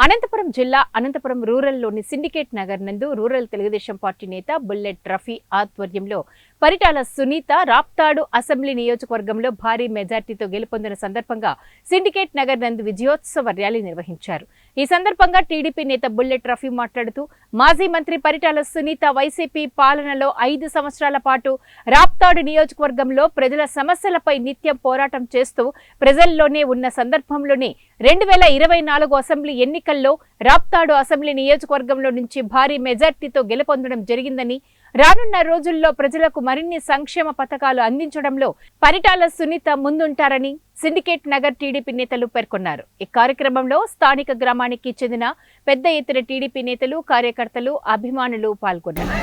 అనంతపురం జిల్లా అనంతపురం రూరల్లోని సిండికేట్ నగర్ నందు rural Telugu Desam party నేత బుల్లెట్ రఫీ ఆధ్వర్యంలో పరిటాల సునీత రాప్తాడు అసెంబ్లీ నియోజకవర్గంలో భారీ మెజార్టీతో గెలుపొందిన సందర్భంగా సిండికేట్ నగర్ నందు విజయోత్సవ ర్యాలీ నిర్వహించారు. ఈ సందర్భంగా టీడీపీ నేత బుల్లెట్ రఫీ మాట్లాడుతూ మాజీ మంత్రి పరిటాల సునీత వైసీపీ పాలనలో ఐదు సంవత్సరాల పాటు రాప్తాడు నియోజకవర్గంలో ప్రజల సమస్యలపై నిత్యం పోరాటం చేస్తూ ప్రజల్లోనే ఉన్న సందర్భంలోనే రెండు వేల ఇరవై నాలుగు అసెంబ్లీ ఎన్నికల్లో రాప్తాడు అసెంబ్లీ నియోజకవర్గంలో నుంచి భారీ మెజార్టీతో గెలుపొందడం జరిగిందని రానున్న రోజుల్లో ప్రజలకు మరిన్ని సంక్షేమ పథకాలు అందించడంలో పరిటాల సునీత ముందుంటారని సిండికేట్ నగర్ టీడీపీ నేతలు పేర్కొన్నారు ఈ కార్యక్రమంలో స్థానిక గ్రామానికి చెందిన పెద్ద ఎత్తున టీడీపీ నేతలు కార్యకర్తలు అభిమానులు పాల్గొన్నారు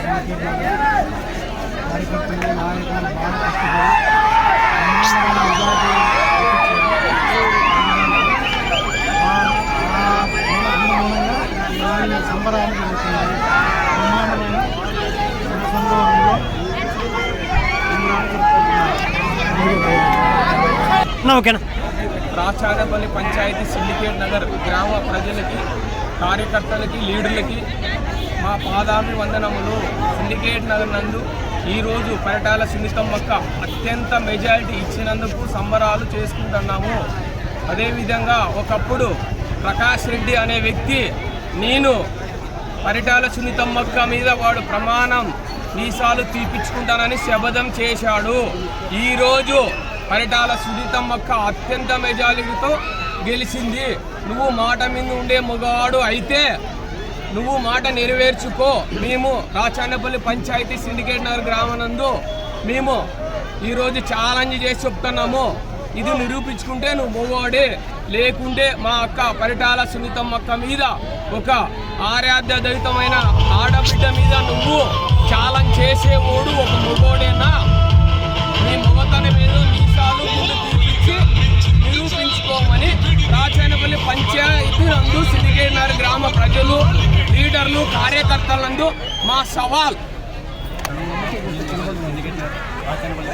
కార్యకర్తలు ఓకేనా? రాచానపల్లి పంచాయతీ సిండికేట్ నగర్ గ్రామ ప్రజలకి కార్యకర్తలకి లీడర్లకి మా పాదాభి వందనములు సిండికేట్ నగర్ నందు ఈరోజు పరిటాల సునీతమ్మక్క అత్యంత మెజారిటీ ఇచ్చినందుకు సంబరాలు చేసుకుంటున్నాము. అదేవిధంగా ఒకప్పుడు ప్రకాష్ రెడ్డి అనే వ్యక్తి నేను పరిటాల సున్నితమ్మక్క మీద వాడు ప్రమాణం మీసాలు తీపించుకుంటానని శపథం చేశాడు. ఈరోజు పరిటాల సునీతమ్మక్క అత్యంత మెజారిటీతో గెలిచింది. నువ్వు మాట మీద ఉండే మగవాడు అయితే నువ్వు మాట నెరవేర్చుకో. మేము రాచానపల్లి పంచాయతీ సిండికేట్ నగర్ గ్రామనందు మేము ఈరోజు ఛాలెంజ్ చేసి చెప్తున్నాము. ఇది నిరూపించుకుంటే నువ్వు మగవాడే. లేకుంటే మా అక్క పరిటాల సునీతమ్మ అక్క మీద ఒక ఆరాధ్య దళితమైన ఆడబిడ్డ మీద నువ్వు ఛాలెంజ్ చేసేవాడు ఒక మగోడేనా కార్యకర్తలందు మా సవాల్.